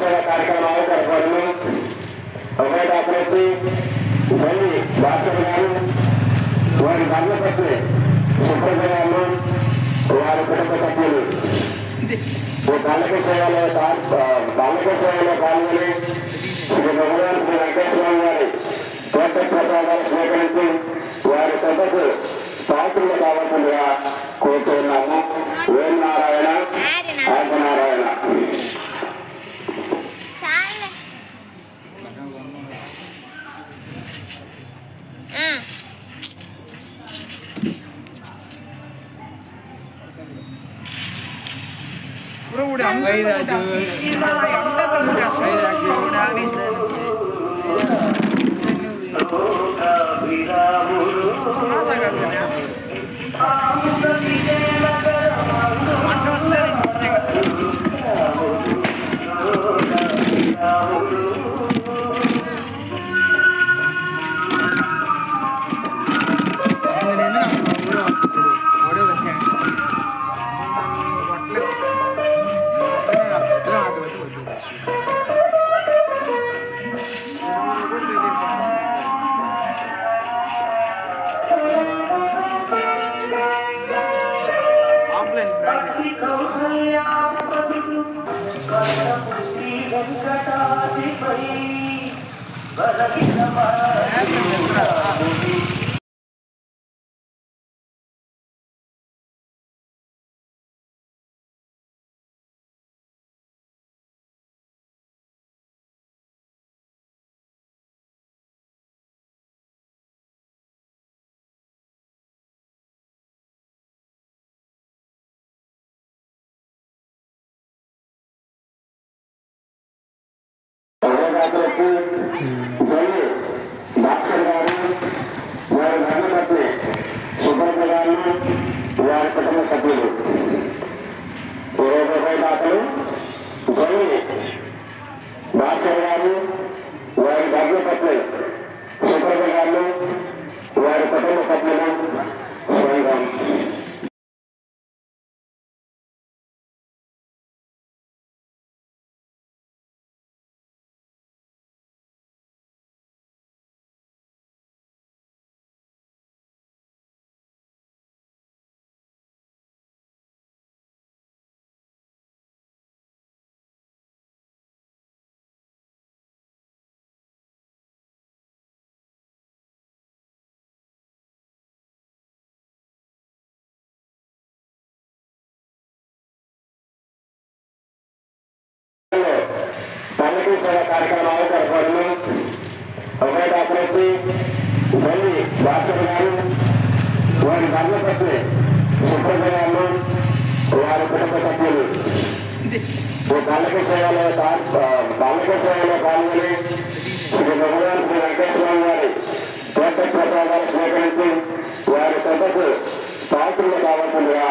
సేవ కార్యక్రమాలు జరపడము మళ్ళీ గారు వారి ధర్మపత్ని సుబ్రహ్మ వారి కుటుంబ సభ్యులు. ఈ బాలక పాల్గొని శ్రీ భగవాన్ శ్రీ వెంకటేశ్వర గారి ప్రసాదాలు స్వీకరించి వారి పెద్దకు పాత్రలు కావాల్సిందిగా కోరుతున్నాము. వేణు నారాయణ அம்மா ఉభయదాతలకు భాస్కర్ గారు వారి ధర్మపత్ని సుబ్రహ్మ గారు వారి కుటుంబ సభ్యులు పల్లకి సేవ కార్యక్రమాలు జరపడము ఉభయ దాతలకి మళ్ళీ భాస్కర్ గారు వారి ధర్మపత్ని సుబ్రహ్మ వారి కుటుంబ సభ్యులు ఈ సేవలో పల్లకి సేవలో పాల్గొని శ్రీ భగవాన్ శ్రీ వెంకటేశ్వర గారి తీర్థ ప్రసాదాలు స్వీకరించి వారి పెద్దకు పాత్రలు కావాల్సిందిగా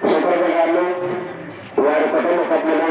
సుబ్రహ్మ గారు వారి కుటుంబ సభ్యులు